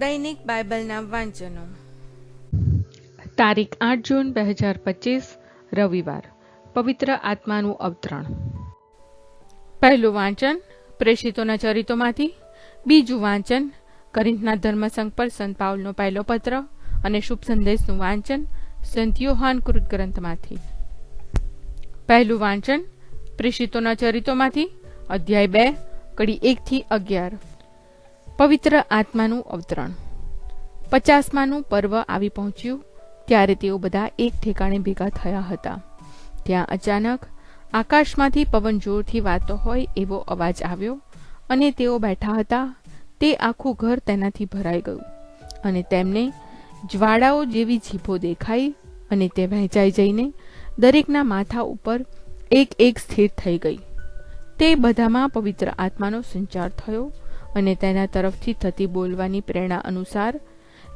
દૈનિક બાઇબલના વાંચનો. તારીખ આઠ જૂન બે હજાર પચીસ રવિવાર. પવિત્ર આત્માનું અવતરણ. પહેલું વાંચન પ્રેષિતોના ચરિતોમાંથી બીજું વાંચન કરિંથના ધર્મસંઘ પર સંત પાઉલનો પહેલો પત્ર અને શુભ સંદેશનું વાંચન સંત યોહાન કૃત ગ્રંથમાંથી. પહેલું વાંચન પ્રેષિતોના ચરિતોમાંથી અધ્યાય બે કડી એકથી અગિયાર. પવિત્ર આત્માનું અવતરણ. પચાસમાનું પર્વ આવી પહોંચ્યું, ત્યારે તેઓ બધા એક ઠેકાણે ભેગા થયા હતા. ત્યાં અચાનક આકાશમાંથી પવન જોરથી વાતો હોય એવો અવાજ આવ્યો અને તેઓ બેઠા હતા. તે આખું ઘર તેનાથી ભરાઈ ગયું અને તેમને જ્વાળાઓ જેવી જીભો દેખાઈ અને તે વહેંચાઈ જઈને દરેકના માથા ઉપર એક એક સ્થિર થઈ ગઈ. તે બધામાં પવિત્ર આત્માનો સંચાર થયો અને તેના તરફથી થતી બોલવાની પ્રેરણા અનુસાર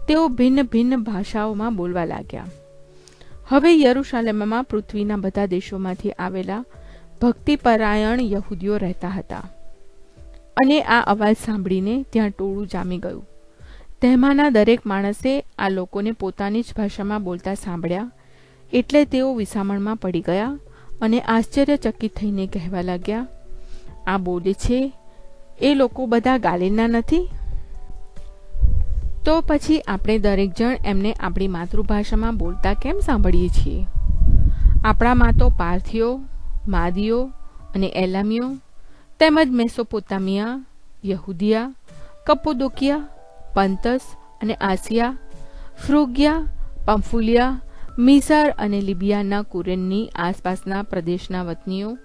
તેઓ ભિન્ન ભિન્ન ભાષાઓમાં બોલવા લાગ્યા. હવે યરુશાલેમમાં પૃથ્વીના બધા દેશોમાંથી આવેલા ભક્તિપરાયણ યહૂદીઓ રહેતા હતા. અને આ અવાજ સાંભળીને ત્યાં ટોળું જામી ગયું. તેમાંના દરેક માણસે આ લોકોને પોતાની જ ભાષામાં બોલતા સાંભળ્યા, એટલે તેઓ વિસામણમાં પડી ગયા અને આશ્ચર્યચકિત થઈને કહેવા લાગ્યા, આ બોલે છે એ લોકો બધા ગાલિલના નથી? તો પછી આપણે દરેક જણ એમને આપણી માતૃભાષામાં બોલતા કેમ સાંભળીએ છીએ? આપણામાં તો પાર્થીઓ માદીઓ અને એલામીઓ, તેમજ મેસોપોતામિયા, યહુદિયા, કપોદોકિયા પંતસ અને આસિયા, ફ્રુગિયા, પંફુલિયા મિસર અને લિબિયાના કુરેનની આસપાસના પ્રદેશના વતનીઓ,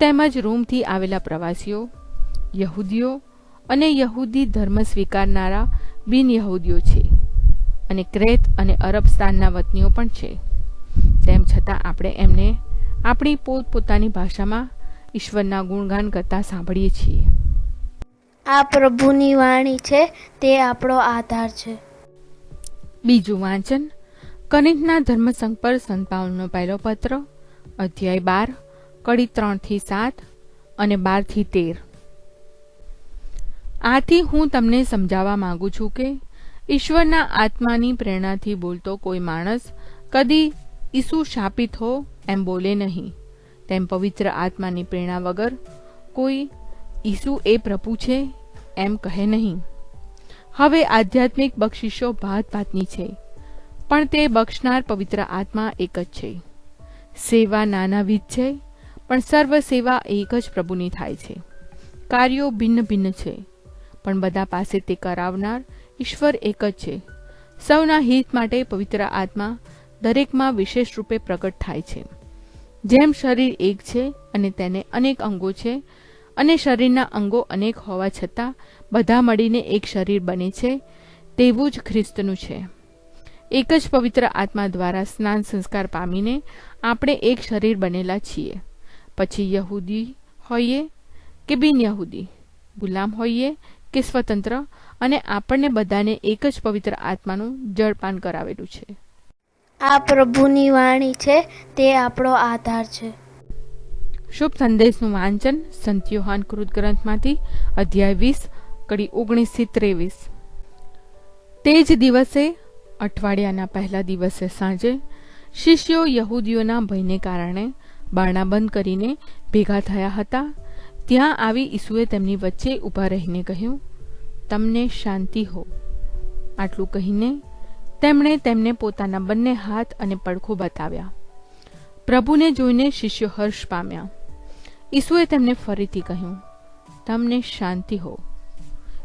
તેમજ રોમથી આવેલા પ્રવાસીઓ યહૂદીઓ અને યહૂદી ધર્મ સ્વીકારનારા બિન યહૂદીઓ છે અને ક્રેત અને અરબ સ્થાનના વતનીઓ પણ છે. તેમ છતાં આપણે એમને આપણી પોતપોતાની ભાષામાં ઈશ્વરના ગુણગાન કરતા સાંભળીએ છીએ. આ પ્રભુની વાણી છે તે આપણો આધાર છે. બીજું વાંચન કનિંથના ધર્મસંઘ પર સંત પાઉલનો પહેલો પત્ર અધ્યાય બાર કડી ત્રણથી સાત અને બારથી તેર. આથી હું તમને સમજાવવા માંગુ છું કે ઈશ્વરના આત્માની પ્રેરણાથી બોલતો કોઈ માણસ કદી ઈસુ શાપિત હો એમ બોલે નહીં. તેમ પવિત્ર આત્માની પ્રેરણા વગર કોઈ ઈસુ એ પ્રભુ છે એમ કહે નહીં. હવે આધ્યાત્મિક બક્ષિશો ભાત ભાતની છે, પણ તે બક્ષનાર પવિત્ર આત્મા એક જ છે. સેવા નાનાવિધ છે, પણ સર્વ સેવા એક જ પ્રભુની થાય છે. કાર્યો ભિન્ન ભિન્ન છે. પણ બધા પાસે તે કરાવનાર ઈશ્વર એક જ છે. સૌના હિત માટે પવિત્ર આત્મા દરેકમાં વિશેષ રૂપે પ્રગટ થાય છે. જેમ શરીર એક છે અને તેને અનેક અંગો છે, અને શરીરના અંગો અનેક હોવા છતાં બધા મળીને એક શરીર બને છે, તેવું જ ખ્રિસ્તનું છે. એક જ પવિત્ર આત્મા દ્વારા સ્નાન સંસ્કાર પામીને આપણે એક શરીર બનેલા છીએ. પછી યહૂદી હોઈએ કે બિન યહૂદી? ગુલામ હોઈએ કે સ્વતંત્ર અને આપણને બધાને એક જ પવિત્ર આત્માનું જળપાન કરાવેલું છે. આ પ્રભુની વાણી છે તે આપણો આધાર છે. શુભ સંદેશનું વાંચન સંત યોહાન કૃત ગ્રંથમાંથી અધ્યાય વીસ કડી ઓગણીસથી ત્રેવીસ. તે જ દિવસે અઠવાડિયાના પહેલા દિવસે સાંજે શિષ્યો યહૂદીઓના ભયને કારણે બારણા બંધ કરીને ભેગા થયા હતા ત્યાં આવી ઈસુએ તેમની વચ્ચે ઊભા રહીને કહ્યું, તમને શાંતિ હો. આટલું કહીને તેમણે તેમને પોતાના બંને હાથ અને પડખો બતાવ્યા. પ્રભુને જોઈને શિષ્યો હર્ષ પામ્યા. ઈસુએ તેમને ફરીથી કહ્યું, તમને શાંતિ હો.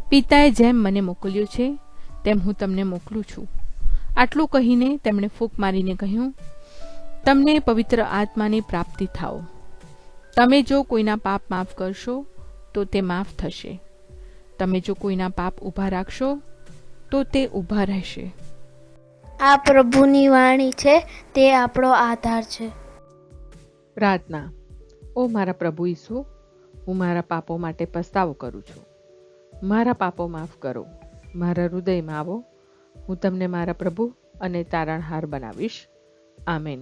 પિતાએ જેમ મને મોકલ્યો છે, તેમ હું તમને મોકલું છું. આટલું કહીને તેમણે ફૂંક મારીને કહ્યું, તમને પવિત્ર આત્માની પ્રાપ્તિ થાઓ. તમે જો કોઈના પાપ માફ કરશો તો તે માફ થશે. તમે જો કોઈના પાપ ઊભા રાખશો તો તે ઊભા રહેશે. આ પ્રભુની વાણી છે તે આપણો આધાર છે. પ્રાર્થના. ઓ મારા પ્રભુ ઈસુ હું મારા પાપો માટે પસ્તાવો કરું છું. મારા પાપો માફ કરો. મારા હૃદયમાં આવો. હું તમને મારા પ્રભુ અને તારણહાર બનાવીશ. આમેન.